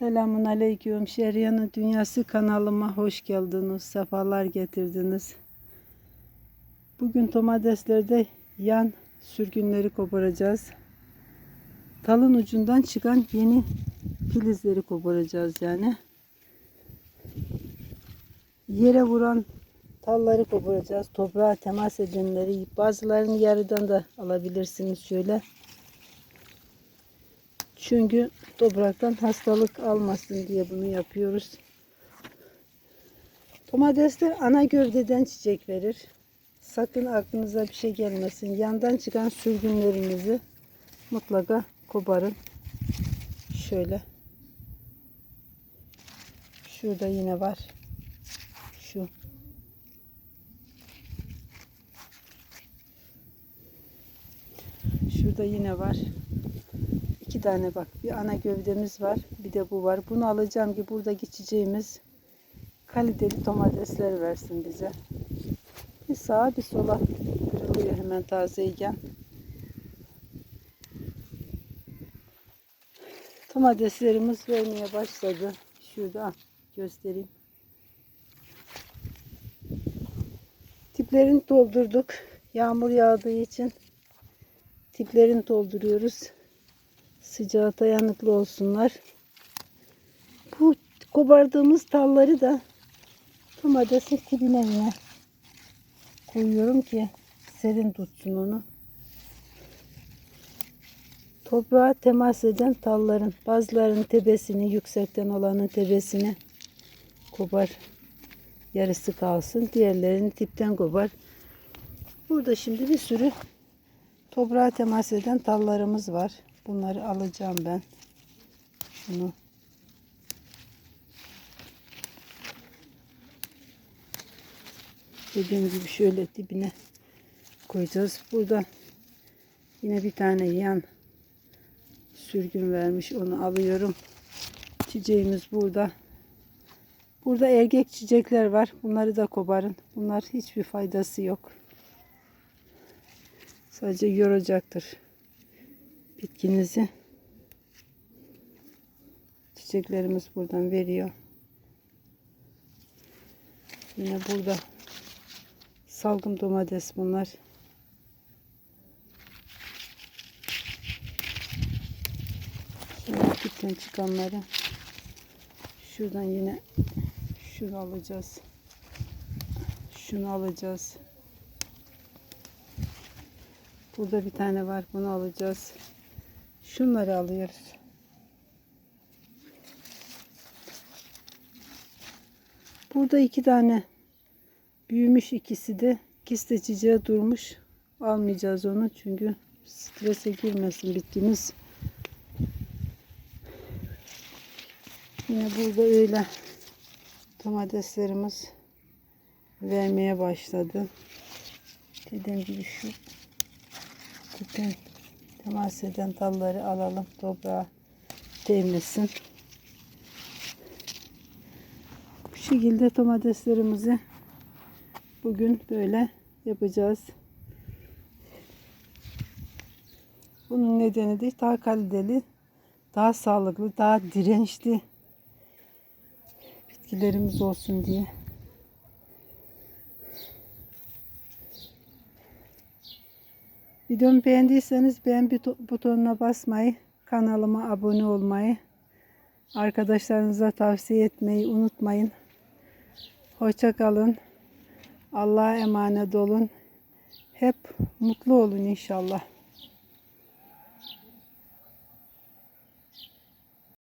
Selamun Aleyküm. Şeriyanın Dünyası kanalıma hoş geldiniz. Sefalar getirdiniz. Bugün domateslerde yan sürgünleri koparacağız. Talın ucundan çıkan yeni filizleri koparacağız yani. Yere vuran talları koparacağız. Toprağa temas edenleri bazılarını yarıdan da alabilirsiniz şöyle. Çünkü topraktan hastalık almasın diye bunu yapıyoruz. Domatesler ana gövdeden çiçek verir. Sakın aklınıza bir şey gelmesin. Yandan çıkan sürgünlerinizi mutlaka koparın. Şöyle. Şurada yine var. Şu. Şurada yine var. İki tane bak. Bir ana gövdemiz var. Bir de bu var. Bunu alacağım ki buradaki çiçeğimiz kaliteli domatesler versin bize. Bir sağa bir sola kırılıyor hemen tazeyken. Domateslerimiz vermeye başladı. Şurada göstereyim. Tiplerini doldurduk. Yağmur yağdığı için tiplerini dolduruyoruz. Sıcağa dayanıklı olsunlar. Bu kopardığımız talları da domatesin dibine yine koyuyorum ki serin tutsun onu. Toprağa temas eden talların bazılarının tepesini yüksekten olanın tepesini kopar. Yarısı kalsın. Diğerlerini tipten kopar. Burada şimdi bir sürü toprağa temas eden tallarımız var. Bunları alacağım ben. Şunu. Dediğim gibi şöyle dibine koyacağız. Burada yine bir tane yan sürgün vermiş. Onu alıyorum. Çiçeğimiz burada. Burada erkek çiçekler var. Bunları da koparın. Bunlar hiçbir faydası yok. Sadece yoracaktır bitkinizi. Çiçeklerimiz buradan veriyor. Yine burada salgım domates bunlar. Şimdi dipten çıkanları şuradan yine şunu alacağız. Şunu alacağız. Burada bir tane var. Bunu alacağız. Şunları alıyoruz. Burada iki tane büyümüş ikisi de ikisi de çiçeğe durmuş. Almayacağız onu çünkü strese girmesin bitkimiz. Yine burada öyle domateslerimiz vermeye başladı. Dediğim gibi şu bütün temas eden dalları alalım toprağa değmesin. Bu şekilde domateslerimizi bugün böyle yapacağız. Bunun nedeni de daha kaliteli, daha sağlıklı, daha dirençli bitkilerimiz olsun diye. Videomu beğendiyseniz beğen butonuna basmayı, kanalıma abone olmayı, arkadaşlarınıza tavsiye etmeyi unutmayın. Hoşça kalın. Allah'a emanet olun. Hep mutlu olun inşallah.